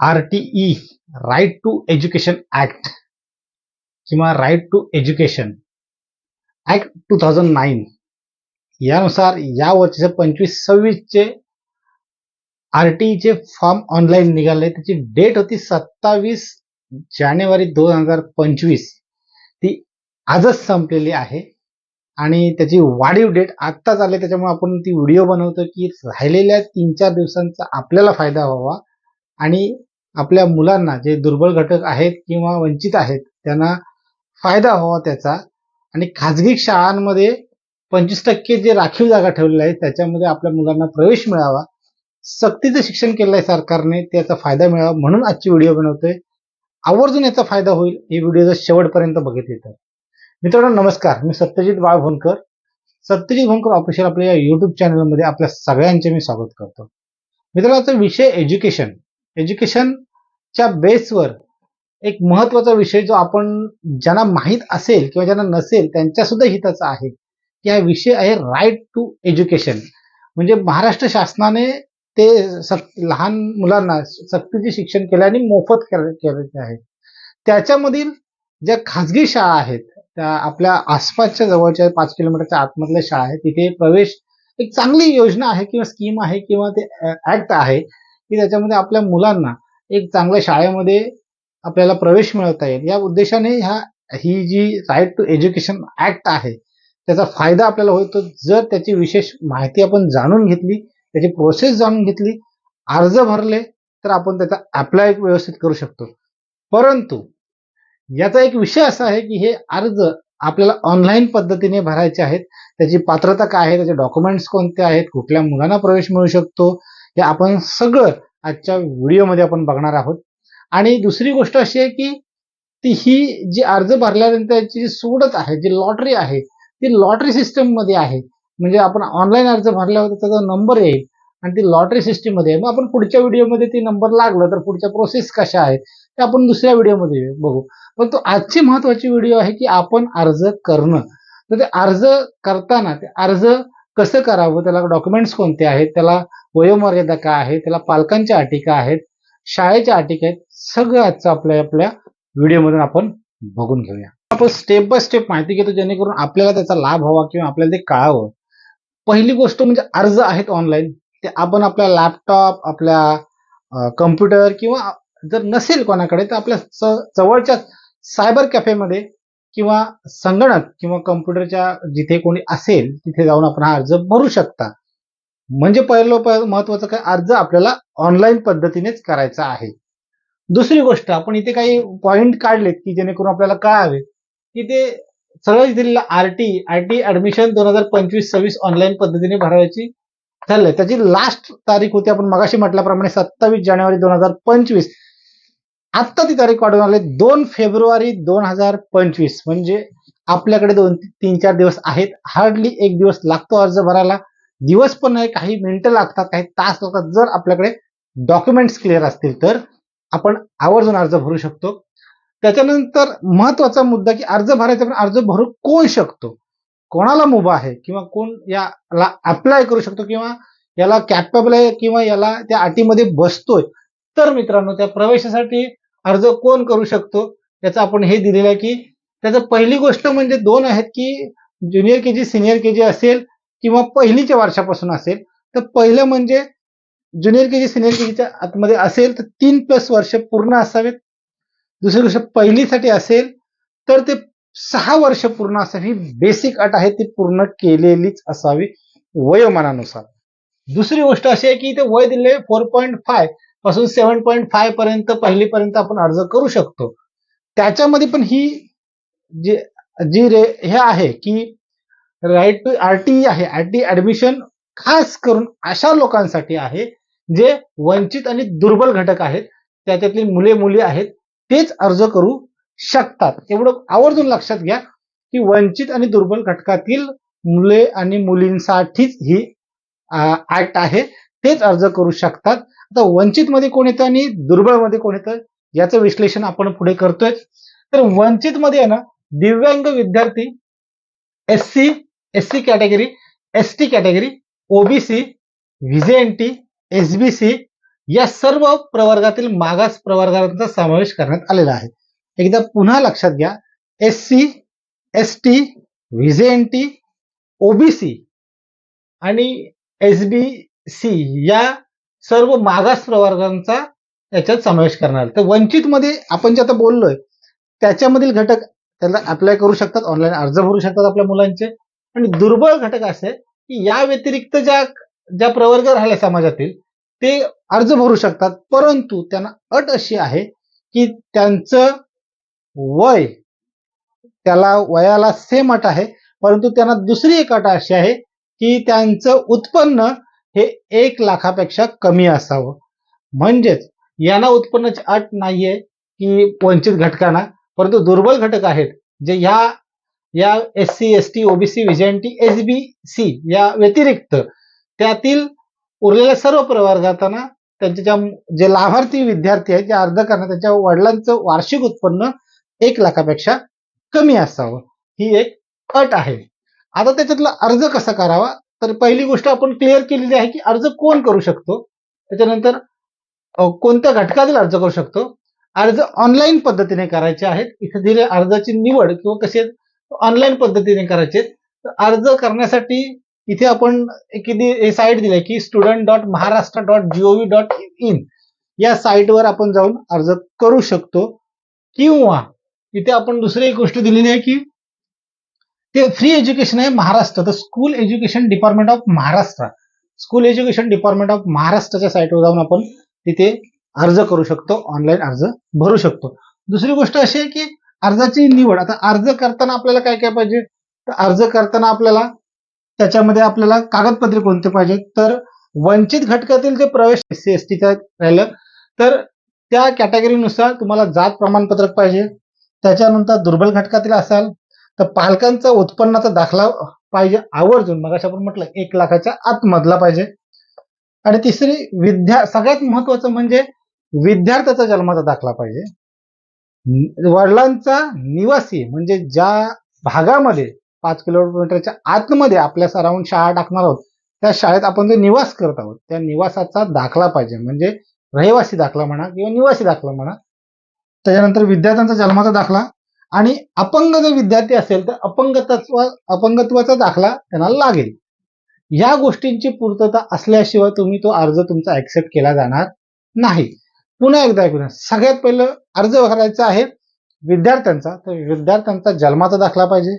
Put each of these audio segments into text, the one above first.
R T E right to education act किंवा right to education act two thousand nine यानुसार या वर्षीचे पंचवीस सव्वीसचे आर फॉर्म ऑनलाईन निघाले. त्याची डेट होती सत्तावीस जानेवारी दोन हजार पंचवीस. ती आजच संपलेली आहे आणि त्याची वाढीव डेट आत्ताच आली. त्याच्यामुळे आपण ती व्हिडिओ बनवतो की राहिलेल्या तीन चार दिवसांचा आपल्याला फायदा व्हावा. आणि आपल्या मुलांना जे दुर्बल घटक आहेत किंवा वंचित आहेत त्यांना फायदा व्हावा त्याचा. आणि खाजगी शाळांमध्ये पंचवीस टक्के जे राखीव जागा ठेवलेल्या आहेत त्याच्यामध्ये आपल्या मुलांना प्रवेश मिळावा. सक्तीचं शिक्षण केलं आहे सरकारने त्याचा फायदा मिळावा म्हणून आजची व्हिडिओ बनवतोय. आवर्जून याचा फायदा होईल ही व्हिडिओ जर शेवटपर्यंत बघितली तर. मित्रांनो नमस्कार. मी सत्यजित बाळ भोनकर सत्यजित भोनकर ऑफिशियल आपल्या या युट्यूब चॅनलमध्ये आपल्या सगळ्यांचे मी स्वागत करतो. मित्रांनो विषय एज्युकेशन एज्युकेशनच्या बेसवर एक महत्त्वाचा विषय जो आपण ज्यांना माहीत असेल किंवा ज्यांना नसेल त्यांच्या सुद्धा हिताचा आहे. की हा विषय आहे राईट टू एज्युकेशन म्हणजे महाराष्ट्र शासनाने ते सक लहान मुलांना सक्तीचे शिक्षण केले आणि मोफत केलेले आहे. त्याच्यामधील ज्या खाजगी शाळा आहेत त्या आपल्या आसपासच्या जवळच्या पाच किलोमीटरच्या आतमधल्या शाळा आहेत तिथे प्रवेश एक चांगली योजना आहे किंवा स्कीम आहे किंवा ते ऍक्ट आहे. की त्याच्यामध्ये आपल्या मुलांना एक चांगल्या शाळेमध्ये आपल्याला प्रवेश मिळवता येईल. या उद्देशाने ह्या ही जी राईट टू एज्युकेशन ऍक्ट आहे त्याचा फायदा आपल्याला होतो. जर त्याची विशेष माहिती आपण जाणून घेतली त्याची प्रोसेस जाणून घेतली अर्ज भरले तर आपण त्याचा अप्लाय व्यवस्थित करू शकतो. परंतु याचा एक विषय असा आहे की हे अर्ज आपल्याला ऑनलाईन पद्धतीने भरायचे आहेत. त्याची पात्रता काय आहे त्याचे डॉक्युमेंट्स कोणते आहेत कुठल्या मुलांना प्रवेश मिळू शकतो हे आपण सगळं आजच्या व्हिडिओमध्ये आपण बघणार आहोत. आणि दुसरी गोष्ट अशी आहे की ती ही जी अर्ज भरल्यानंतरची जी सोडत आहे जी लॉटरी आहे ती लॉटरी सिस्टीममध्ये आहे. म्हणजे आपण ऑनलाईन अर्ज भरल्यावर त्याचा नंबर येईल आणि ती लॉटरी सिस्टीममध्ये मग आपण पुढच्या व्हिडिओमध्ये ती नंबर लागलं तर पुढच्या प्रोसेस कशा आहेत ते आपण दुसऱ्या व्हिडिओमध्ये बघू. पण तो आजची महत्वाची व्हिडिओ आहे की आपण अर्ज करणं. तर ते अर्ज करताना ते अर्ज कसं करावं त्याला डॉक्युमेंट्स कोणते आहेत त्याला वयोमर्यादा काय आहे त्याला पालकांच्या अटी काय आहेत शाळेच्या अटी काय आहेत सगळं आजचं आपल्या आपल्या व्हिडिओमधून आपण बघून घेऊया. आपण स्टेप बाय स्टेप माहिती घेतो जेणेकरून आपल्याला त्याचा लाभ हवा किंवा आपल्याला ते कळावं. पहिली गोष्ट म्हणजे अर्ज आहेत ऑनलाईन ते आपण आपल्या लॅपटॉप आपल्या कम्प्युटर किंवा जर नसेल कोणाकडे तर आपल्या जवळच्या सायबर कॅफेमध्ये किंवा संगणक किंवा कम्प्युटरच्या जिथे कोणी असेल तिथे जाऊन आपण हा अर्ज भरू शकता. म्हणजे पहिलं महत्वाचं काय? अर्ज आपल्याला ऑनलाईन पद्धतीनेच करायचा आहे. दुसरी गोष्ट आपण इथे काही पॉइंट काढलेत की जेणेकरून आपल्याला कळावे की ते सगळं दिलेलं आरटी आरटी ऍडमिशन दोन हजार पंचवीस सव्वीस ऑनलाईन पद्धतीने भरायची झालंय त्याची लास्ट तारीख होती आपण मगाशी म्हटल्याप्रमाणे सत्तावीस जानेवारी दोन हजार पंचवीस. आत्ता ती तारीख वाढवून आले दोन फेब्रुवारी दोन हजार पंचवीस. म्हणजे आपल्याकडे दोन तीन चार दिवस आहेत. हार्डली एक दिवस लागतो अर्ज भरायला. दिवस पण नाही काही मिनिटं लागतात काही तास लागतात. जर आपल्याकडे डॉक्युमेंट्स क्लिअर असतील तर आपण आवर्जून अर्ज भरू शकतो. त्याच्यानंतर महत्त्वाचा मुद्दा की अर्ज भरायचा पण अर्ज भरू कोण शकतो? कोणाला मुभा आहे? किंवा कोण याला अप्लाय करू शकतो? किंवा याला कॅपेबल आहे? किंवा याला त्या अटीमध्ये बसतोय? तर मित्रांनो त्या प्रवेशासाठी अर्ज कोण करू शकतो? त्याचं आपण हे दिलेलं आहे की त्याचं पहिली गोष्ट म्हणजे दोन आहेत की junior K G senior K जी असेल किंवा पहिलीच्या वर्षापासून असेल तर पहिलं म्हणजे junior K G senior K जीच्या आतमध्ये असेल तर तीन प्लस वर्ष पूर्ण असावेत. दुसरी गोष्ट पहिलीसाठी असेल तर ते सहा वर्ष पूर्ण असावी. बेसिक अट आहे ती पूर्ण केलेलीच असावी वयोमानानुसार. दुसरी गोष्ट अशी आहे की ते वय दिले फोर पॉईंट फाय पासून सेव्हन पॉईंट फाय पर्यंत पहिलीपर्यंत आपण अर्ज करू शकतो. त्याच्यामध्ये पण ही जी जी रे हे आहे की राईट टू आरटीई आहे. आरटी ऍडमिशन खास करून अशा लोकांसाठी आहे जे वंचित आणि दुर्बल घटक आहेत. त्याच्यातली मुले मुली आहेत तेच अर्ज करू शकतात. एवढं आवर्जून लक्षात घ्या की वंचित आणि दुर्बल घटकातील मुले आणि मुलींसाठीच ही ऍक्ट आहे. तेच अर्ज करू शकतात. आता वंचितमध्ये कोण येतं आणि दुर्बळमध्ये कोण येतं याचं विश्लेषण आपण पुढे करतोय. तर वंचितमध्ये आहे ना दिव्यांग विद्यार्थी S C S C category S T category OBC VJNT SBC या सर्व प्रवर्गातील मागास प्रवर्गांचा समावेश करण्यात आलेला आहे. एकदा पुन्हा लक्षात घ्या. S C S T VJNT OBC आणि एस बी सी या सर्व मागास प्रवर्गांचा याच्यात समावेश करणार तर वंचितमध्ये आपण जे आता बोललोय त्याच्यामधील घटक त्याला अप्लाय करू शकतात ऑनलाईन अर्ज भरू शकतात आपल्या मुलांचे. आणि दुर्बळ घटक असे की या व्यतिरिक्त ज्या ज्या प्रवर्ग राहिल्या समाजातील ते अर्ज भरू शकतात. परंतु त्यांना अट अशी आहे की त्यांचं वय त्याला वयाला सेम अट आहे. परंतु त्यांना दुसरी एक अट अशी आहे की त्यांचं उत्पन्न हे एक लाखापेक्षा कमी असावं. म्हणजेच यांना उत्पन्नाची अट नाहीये की वंचित घटकांना परंतु दुर्बल घटक आहेत जे ह्या या S C S T OBC VJNT S B C या व्यतिरिक्त त्यातील उरलेल्या सर्व प्रवर्गातांना त्यांच्या ज्या जे लाभार्थी विद्यार्थी आहेत जे अर्ज करणार त्यांच्या वडिलांचं वार्षिक उत्पन्न एक लाखापेक्षा कमी असावं. ही एक अट आहे. आता त्याच्यातला अर्ज कसा करावा? तर पहिली गोष्ट आपण क्लिअर केलेली आहे की अर्ज कोण करू शकतो? त्याच्यानंतर कोणत्या घटकातील अर्ज करू शकतो? अर्ज ऑनलाईन पद्धतीने करायचे आहेत. इथे दिले अर्जाची निवड किंवा कसे ऑनलाईन पद्धतीने करायचे तर अर्ज करण्यासाठी इथे आपण किती साईट दिली की student dot Maharashtra dot GOV dot in या साईटवर आपण जाऊन अर्ज करू शकतो. किंवा इथे आपण दुसरी एक गोष्ट दिलेली आहे की ते फ्री एज्युकेशन आहे महाराष्ट्र. तर school education department of Maharashtra. School education department of महाराष्ट्राच्या साईटवर जाऊन आपण तिथे अर्ज करू शकतो. ऑनलाईन अर्ज भरू शकतो. दुसरी गोष्ट अशी आहे की अर्जाची निवड आता अर्ज करताना आपल्याला काय काय पाहिजे? तर अर्ज करताना आपल्याला त्याच्यामध्ये आपल्याला कागदपत्रे कोणते पाहिजे तर वंचित घटकातील जे प्रवेश एस सी एस टीचा राहिलं तर त्या कॅटेगरीनुसार तुम्हाला जात प्रमाणपत्रक पाहिजे. त्याच्यानंतर दुर्बल घटकातील असाल तर पालकांचा उत्पन्नाचा दाखला पाहिजे आवर्जून मग आपण म्हटलं एक लाखाच्या आतमधला पाहिजे. आणि तिसरी विद्या सगळ्यात महत्वाचं म्हणजे विद्यार्थ्याचा जन्माचा दाखला पाहिजे. वडिलांचा निवासी म्हणजे ज्या भागामध्ये पाच किलोमीटरच्या आतमध्ये आपल्या सराउंड शाळा टाकणार आहोत त्या शाळेत आपण जो निवास करत आहोत त्या निवासाचा दाखला पाहिजे. म्हणजे रहिवासी दाखला म्हणा किंवा निवासी दाखला म्हणा. त्याच्यानंतर विद्यार्थ्यांचा जन्माचा दाखला. आणि अपंग जर विद्यार्थी असेल तर अपंगत्व अपंगत्वाचा दाखला त्यांना लागेल. या गोष्टींची पूर्तता असल्याशिवाय तुम्ही तो अर्ज तुमचा ऍक्सेप्ट केला जाणार नाही. पुन्हा एकदा ऐकून सगळ्यात पहिलं अर्ज भरायचा आहे विद्यार्थ्यांचा. तर विद्यार्थ्यांचा जन्माचा दाखला पाहिजे.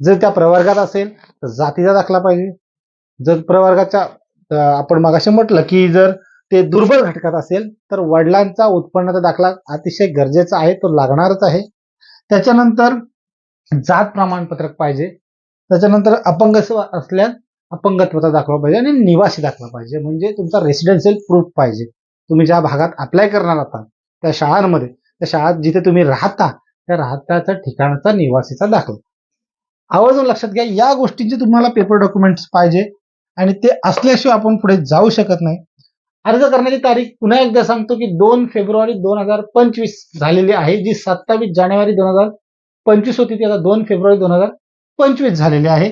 जर त्या प्रवर्गात असेल तर जातीचा दाखला पाहिजे. जर प्रवर्गाच्या आपण मगाशी म्हटलं की जर ते दुर्बल घटकात असेल तर वडिलांचा उत्पन्नाचा दाखला अतिशय गरजेचा आहे. तो लागणारच आहे. त्याच्यानंतर जात प्रमाणपत्रक पाहिजे. त्याच्यानंतर अपंग असल्यास अपंगत्वाचा दाखला पाहिजे आणि निवासी दाखला पाहिजे. म्हणजे तुमचा रेसिडेन्शियल प्रूफ पाहिजे. तुम्ही ज्या भागात अप्लाय करणार आहात त्या शाळांमध्ये त्या शाळात जिथे तुम्ही राहता त्या राहताच्या ठिकाणाचा निवासीचा दाखला. आवर्जून लक्षात घ्या या गोष्टींचे तुम्हाला पेपर डॉक्युमेंट्स पाहिजे आणि ते असल्याशिवाय आपण पुढे जाऊ शकत नाही. अर्ज करण्याची तारीख पुन्हा एकदा सांगतो की दोन फेब्रुवारी दोन हजार पंचवीस झालेली आहे जी सत्तावीस जानेवारी दोन हजार पंचवीस होती ती आता दोन फेब्रुवारी दोन हजार पंचवीस झालेली आहे.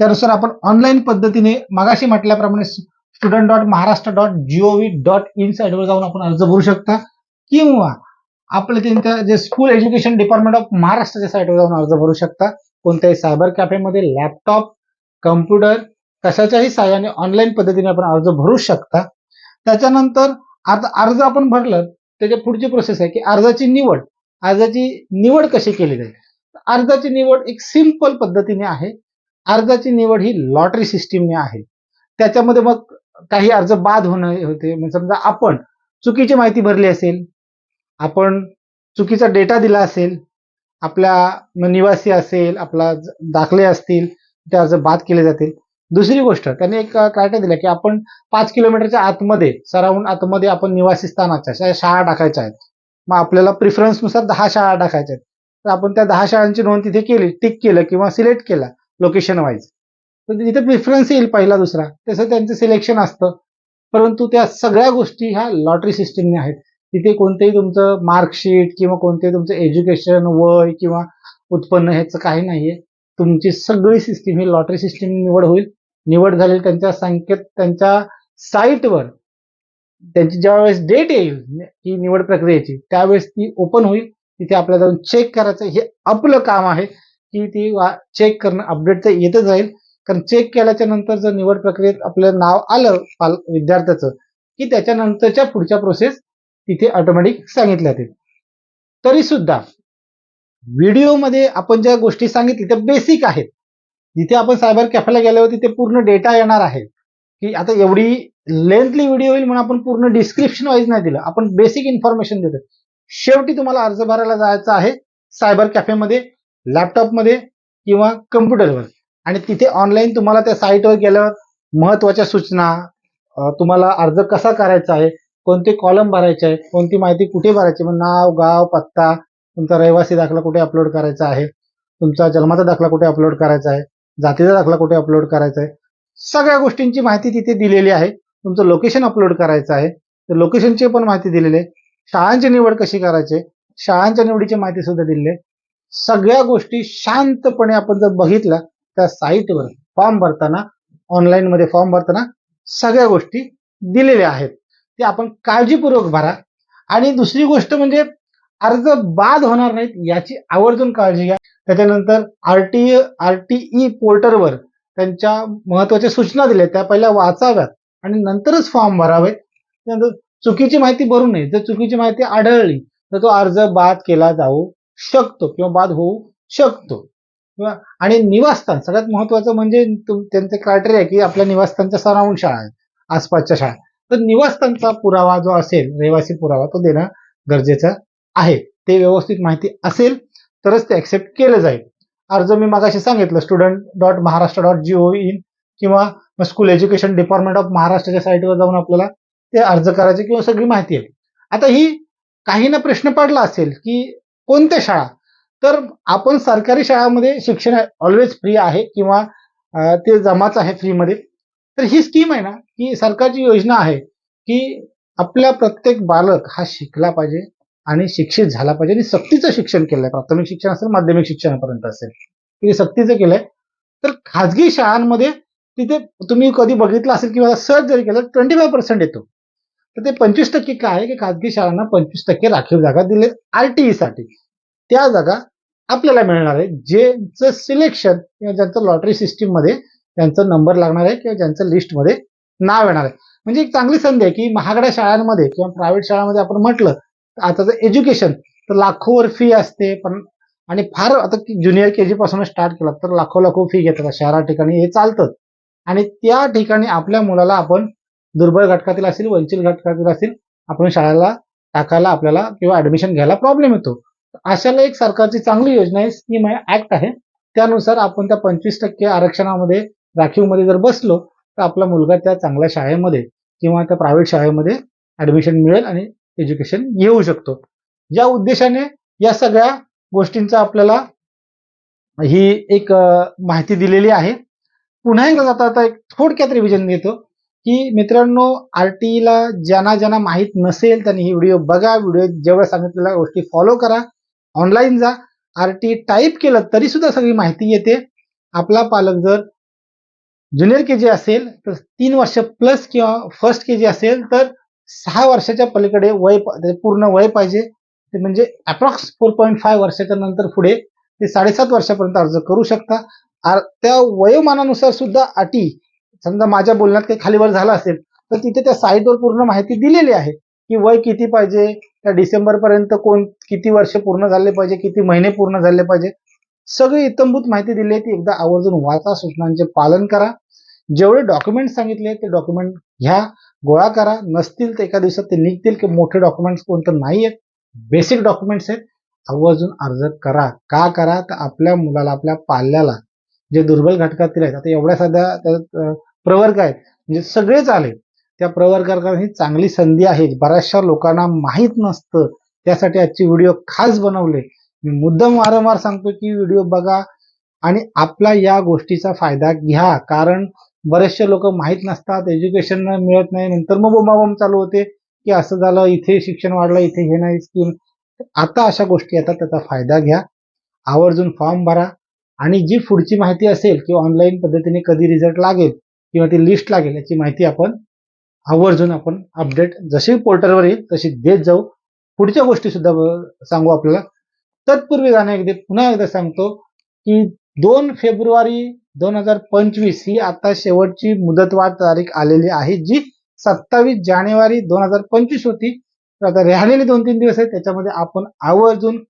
त्यानुसार आपण ऑनलाईन पद्धतीने मागाशी म्हटल्याप्रमाणे student dot Maharashtra dot GOV dot in साईडवर जाऊन आपण अर्ज भरू शकता. किंवा आपलं त्यांच्या जे स्कूल एज्युकेशन डिपार्टमेंट ऑफ महाराष्ट्राच्या साईटवर जाऊन अर्ज भरू शकता. कोणत्याही सायबर कॅफेमध्ये लॅपटॉप कम्प्युटर कशाच्याही साहाय्याने ऑनलाईन पद्धतीने आपण अर्ज भरू शकता. त्याच्यानंतर आता अर्ज आपण भरलं त्याच्या पुढची प्रोसेस आहे की अर्जाची निवड अर्जाची निवड कशी केली जाईल? अर्जाची निवड एक सिंपल पद्धतीने आहे. अर्जाची निवड ही लॉटरी सिस्टीमने आहे. त्याच्यामध्ये मग काही अर्ज बाद होणं होते. म्हणजे समजा आपण चुकीची माहिती भरली असेल आपण चुकीचा डेटा दिला असेल आपल्या निवासी असेल आपला दाखले असतील ते अर्ज बाद केले जातील. दुसरी गोष्ट त्यांनी एक क्रायटेरिया दिला की आपण पाच किलोमीटरच्या आतमध्ये सराउंड आतमध्ये आपण निवासी स्थानाच्या शाळा टाकायच्या आहेत. मग आपल्याला प्रिफरन्सनुसार दहा शाळा टाकायच्या आहेत. तर आपण त्या दहा शाळांची नोंद तिथे केली टिक केलं किंवा सिलेक्ट केला लोकेशन वाईज तर तिथे प्रिफरन्स येईल पहिला दुसरा तसं त्यांचं सिलेक्शन असतं. परंतु त्या सगळ्या गोष्टी ह्या लॉटरी सिस्टीमने आहेत. तिथे कोणतेही तुमचं मार्कशीट किंवा कोणतेही तुमचं एज्युकेशन वय किंवा उत्पन्न ह्याचं काही नाहीये. तुमची सगळी सिस्टीम ही लॉटरी सिस्टीम निवड होईल. निवड झालेली त्यांच्या संकेत त्यांच्या साईटवर त्यांची ज्या वेळेस डेट येईल ही निवड प्रक्रियेची त्यावेळेस ती ओपन होईल. तिथे आपल्याला जाऊन चेक करायचं हे आपलं काम आहे की ती चेक करणं अपडेट तर येतच राहील. कारण चेक केल्याच्यानंतर जर निवड प्रक्रियेत आपलं नाव आलं पाल विद्यार्थ्याचं की त्याच्यानंतरच्या पुढच्या प्रोसेस तिथे ऑटोमॅटिक सांगितल्या जातील. तरी सुद्धा व्हिडिओमध्ये आपण ज्या गोष्टी सांगितल्या त्या बेसिक आहेत. जिथे आपण सायबर कॅफेला गेल्यावर तिथे पूर्ण डेटा येणार आहे. की आता एवढी लेंथली व्हिडिओ होईल म्हणून आपण पूर्ण डिस्क्रिप्शन वाईज नाही दिलं. आपण बेसिक इन्फॉर्मेशन देतो शेवटी तुम्हाला अर्ज भरायला जायचं आहे सायबर कॅफेमध्ये लॅपटॉपमध्ये किंवा कम्प्युटरवर आणि तिथे ऑनलाईन तुम्हाला त्या साईटवर गेल्यावर महत्त्वाच्या सूचना तुम्हाला अर्ज कसा करायचा आहे कोणते कॉलम भरायचे आहे कोणती माहिती कुठे भरायची मग नाव गाव पत्ता तुमचा रहिवासी दाखला कुठे अपलोड करायचा आहे? तुमचा जन्माचा दाखला कुठे अपलोड करायचा आहे? जातीचा दाखला कुठे अपलोड करायचा आहे? सगळ्या गोष्टींची माहिती तिथे दिलेली आहे. तुमचं लोकेशन अपलोड करायचं आहे. तर लोकेशनची पण माहिती दिलेली आहे. शाळांची निवड कशी करायची शाळांच्या निवडीची माहिती सुद्धा दिलेली आहे. सगळ्या गोष्टी शांतपणे आपण जर बघितल्या त्या साईटवर फॉर्म भरताना ऑनलाईनमध्ये फॉर्म भरताना सगळ्या गोष्टी दिलेल्या आहेत. ते आपण काळजीपूर्वक भरा. आणि दुसरी गोष्ट म्हणजे अर्ज बाद होणार नाहीत याची आवर्जून काळजी घ्या. त्याच्यानंतर आरटी आरटीई पोर्टलवर त्यांच्या महत्त्वाच्या सूचना दिल्या. त्या पहिल्या वाचाव्यात आणि नंतरच फॉर्म भरावेत. त्यानंतर चुकीची माहिती भरू नये जर चुकीची माहिती आढळली तर तो अर्ज बाद केला जाऊ शकतो किंवा बाद होऊ शकतो. किंवा आणि निवासस्थान सगळ्यात महत्वाचं म्हणजे त्यांचे त्यांचं क्रायटेरिया की आपल्या निवासस्थानच्या सराउंड शाळा आहेत आसपासच्या शाळा. तर निवासस्थानचा पुरावा जो असेल रहिवासी पुरावा तो देणं गरजेचं आहे ते व्यवस्थित माहिती असेल तरच ते ऍक्सेप्ट केलं जाईल. अर्ज मी मागाशी सांगितलं student dot Maharashtra dot G O in किंवा स्कूल एज्युकेशन डिपार्टमेंट ऑफ महाराष्ट्राच्या साईटवर जाऊन आपल्याला ते अर्ज करायचे किंवा सगळी माहिती आहे. आता ही काहींना प्रश्न पडला असेल की कोणत्या शाळा? तर आपण सरकारी शाळामध्ये शिक्षण ऑलवेज फ्री आहे किंवा ते जमाच आहे फ्रीमध्ये तर ही स्कीम आहे ना की सरकारची योजना आहे की आपल्या प्रत्येक बालक हा शिकला पाहिजे. आणि शिक्षित झाला पाहिजे. आणि सक्तीचं शिक्षण केलंय. प्राथमिक शिक्षण असेल माध्यमिक शिक्षणापर्यंत असेल. तिने सक्तीचं केलंय. तर खाजगी शाळांमध्ये तिथे तुम्ही कधी बघितलं असेल किंवा सर्च जरी केलं ट्वेंटी फाय पर्सेंट येतो. तर ते पंचवीस टक्के काय आहे की खाजगी शाळांना पंचवीस टक्के राखीव जागा दिले आरटीई साठी. त्या जागा आपल्याला मिळणार आहे ज्यांचं सिलेक्शन किंवा ज्यांचं लॉटरी सिस्टीममध्ये त्यांचं नंबर लागणार आहे किंवा ज्यांचं लिस्टमध्ये नाव येणार आहे. म्हणजे एक चांगली संधी आहे की महागड्या शाळांमध्ये किंवा प्रायव्हेट शाळांमध्ये आपण म्हटलं आताचं एज्युकेशन तर लाखोवर फी असते पण आणि फार आता ज्युनियर के जी पासून स्टार्ट केला तर लाखो लाखो फी घेतात शहरा ठिकाणी हे चालतं. आणि त्या ठिकाणी आपल्या मुलाला आपण दुर्बळ घटकातील असेल वंचित घटकातील असेल आपण शाळेला टाकायला आपल्याला किंवा ऍडमिशन घ्यायला प्रॉब्लेम येतो. अशाला एक सरकारची चांगली योजना आहे स्कीम आहे ऍक्ट आहे. त्यानुसार आपण त्या पंचवीस टक्के आरक्षणामध्ये राखीवमध्ये जर बसलो तर आपला मुलगा त्या चांगल्या शाळेमध्ये किंवा त्या प्रायव्हेट शाळेमध्ये ऍडमिशन मिळेल आणि एज्युकेशन घेऊ शकतो. या उद्देशाने या सगळ्या गोष्टींचा आपल्याला ही एक माहिती दिलेली आहे. पुन्हा एकदा जाता आता एक थोडक्यात रिव्हिजन देतो की मित्रांनो आरटीईला ज्यांना ज्यांना माहीत नसेल त्यांनी ही व्हिडिओ बघा व्हिडिओ जेवढ्या सांगितलेल्या गोष्टी फॉलो करा ऑनलाईन जा. आरटी टाईप केलं तरी सुद्धा सगळी माहिती येते. आपला पालक जर ज्युनियर के जी असेल तर तीन वर्ष प्लस किंवा फर्स्ट के जी असेल तर सहा वर्षाच्या पलीकडे वय पूर्ण वय पाहिजे. ते म्हणजे अप्रॉक्स फोर पॉईंट फाय वर्षाच्या नंतर पुढे ते साडेसात वर्षापर्यंत अर्ज करू शकता. त्या वयोमानानुसार सुद्धा अटी समजा माझ्या बोलण्यात काही खालीवर झालं असेल तर तिथे त्या साईटवर पूर्ण माहिती दिलेली आहे की वय किती पाहिजे त्या डिसेंबरपर्यंत कोण किती वर्ष पूर्ण झाले पाहिजे किती महिने पूर्ण झाले पाहिजे. सगळी इतंभूत माहिती दिली आहे ती एकदा आवर्जून वाचा सूचनांचे पालन करा. जेवढे डॉक्युमेंट सांगितले ते डॉक्युमेंट घ्या. गोळा करा. नसतील तर एका दिवसात ते निघतील की मोठे डॉक्युमेंट्स कोणतं नाही आहेत बेसिक डॉक्युमेंट्स आहेत आवर्जून अर्ज करा. का करा? तर आपल्या मुलाला आपल्या पाल्याला जे दुर्बल घटकातील आहेत. आता एवढ्या सध्या प्रवर्ग आहेत. म्हणजे सगळेच आले. त्या प्रवर्गाला ही चांगली संधी आहे. बऱ्याचशा लोकांना माहीत नसतं. त्यासाठी आजची व्हिडिओ खास बनवले. मी मुद्दाम वारंवार सांगतो की व्हिडिओ बघा आणि आपला या गोष्टीचा फायदा घ्या. कारण बरेचसे लोक माहीत नसतात एज्युकेशन मिळत नाही. नंतर मग बोंबाबोंब चालू होते की असं झालं इथे शिक्षण वाढलं इथे हे नाही स्कीम. आता अशा गोष्टी येतात त्याचा फायदा घ्या. आवर्जून फॉर्म भरा. आणि जी पुढची माहिती असेल की ऑनलाईन पद्धतीने कधी रिझल्ट लागेल किंवा ती लिस्ट लागेल याची माहिती आपण आवर्जून आपण अपडेट जशी पोर्टलवर येईल तशी देत जाऊ. पुढच्या गोष्टी सुद्धा सांगू आपल्याला. तत्पूर्वी जाण्या एकदा पुन्हा एकदा सांगतो की दोन फेब्रुवारी दोन हजार पंचवीस ही आता शेवटची मुदतवाढ तारीख आलेली आहे जी सत्तावीस जानेवारी दोन हजार पंचवीस होती. तर आता राहिलेले दोन तीन दिवस आहेत त्याच्यामध्ये आपण आवर्जून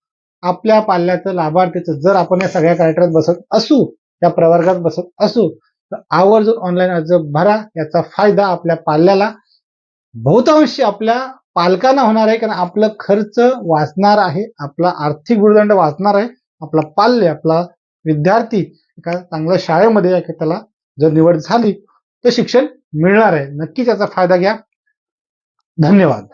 आपल्या पाल्याचं लाभार्थीचं जर आपण या सगळ्या कार्यक्रमात बसत असू त्या प्रवर्गात बसत असू तर आवर्जून ऑनलाईन अर्ज भरा. याचा फायदा आपल्या पाल्याला बहुतांशी आपल्या पालकांना होणार आहे कारण आपलं खर्च वाचणार आहे आपला आर्थिक गुरुदंड वाचणार आहे आपला पाल्य आपला विद्यार्थी एका चांगल्या शाळेमध्ये या त्याला जर निवड झाली तर शिक्षण मिळणार आहे. नक्की त्याचा फायदा घ्या. धन्यवाद.